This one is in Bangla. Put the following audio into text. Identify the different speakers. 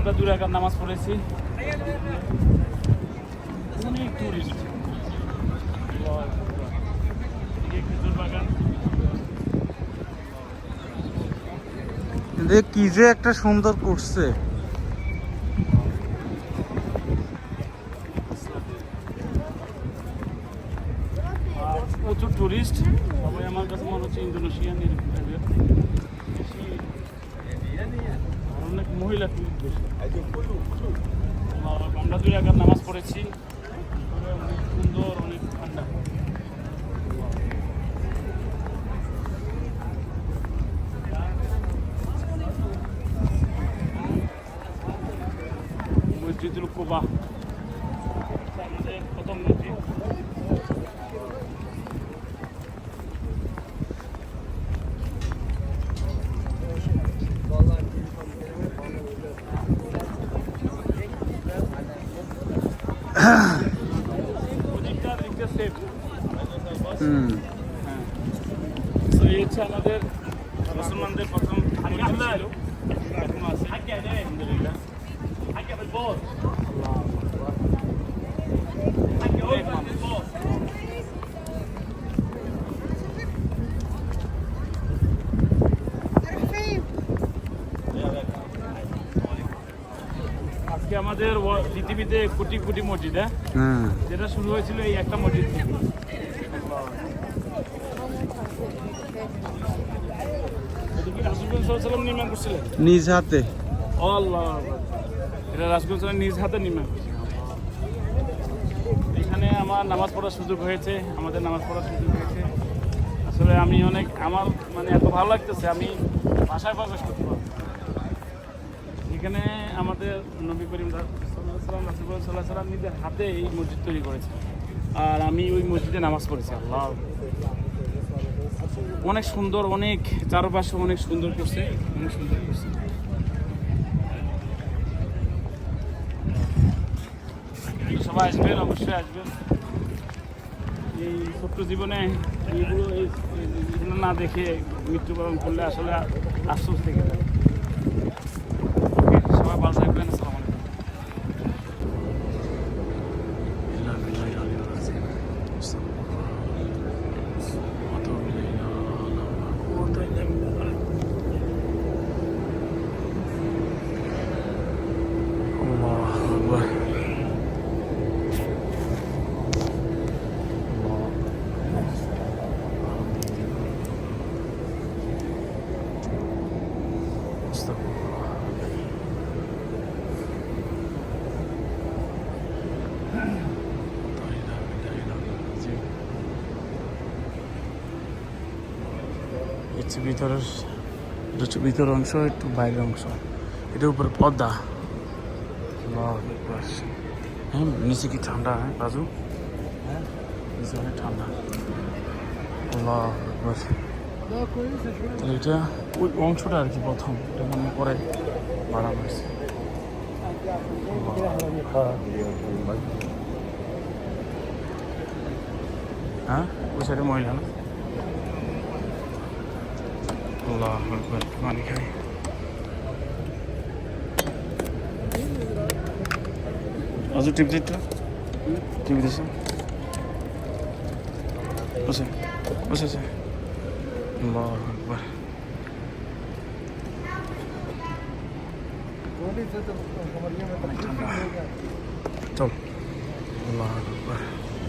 Speaker 1: আমরা দু রাকাত নামাজ পড়েছি। অনেক টুরিস্ট
Speaker 2: কি যে একটা সুন্দর করছে।
Speaker 1: প্রচুর টুরিস্ট সবাই আমার কাছে মনে হচ্ছে ইন্দোনেশিয়ান বেশি অনেক মহিলা টুরিস্ট বেশি আমরা দুই রাকাত নামাজ পড়েছি। অনেক সুন্দর অনেক ঠান্ডা। মসজিদুল কুবা। প্রথম মসজিদ তো এই হচ্ছে আমাদের মুসলমানদের প্রথম মসজিদ ছিল এখনও আছে আলহামদুলিল্লাহ আমাদের পৃথিবীতে কোটি কোটি মসজিদ হ্যাঁ?
Speaker 2: হ্যাঁ।
Speaker 1: যেটা শুরু হয়েছিল এই একটা মসজিদ থেকে।
Speaker 2: নিজ হাতে।
Speaker 1: আল্লাহ এটা রাসূলুল্লাহ সাল্লাল্লাহু নিজ হাতে নির্মাণ। এখানে আমার নামাজ পড়ার সুযোগ হয়েছে আমাদের নামাজ পড়ার সুযোগ হয়েছে। আসলে আমি অনেক আমার মানে এত ভালো লাগতেছে আমি ভাষায় প্রকাশ করতে পারব। এখানে আমাদের নবী করিম সাল্লাম রাসুল্লাহ সাল্লাহ সাল্লাম নিজের হাতে এই মসজিদ তৈরি করেছে আর আমি ওই মসজিদে নামাজ পড়েছি, আল্লাহ। অনেক সুন্দর, অনেক চারপাশে অনেক সুন্দর করছে, অনেক সুন্দর করছে। সবাই আসবেন, অবশ্যই আসবেন। এই ছোট্ট জীবনে এইগুলো এই- এগুলো না দেখে মৃত্যুবরণ করলে আসলে আফসোস থেকে যায়। হচ্ছে ভিতরের এটা হচ্ছে ভিতরের অংশ একটু বাইরের অংশ এটার উপরে পর্দা আল্লাহু আকবার। হ্যাঁ নিচে কি ঠান্ডা হ্যাঁ বাজু? হ্যাঁ। নিচে অনেক ঠান্ডা। আল্লাহ। তাহলে এটা ওই অংশটা আর কি প্রথম এটা মনে পরে বাড়ানো হয়েছে। হ্যাঁ ওই সাইডে মহিলা না? আল্লাহ Azul tipo de entrada. Tipo de ação. Você. Você, você. Allahu Akbar. Toma. Allahu Akbar.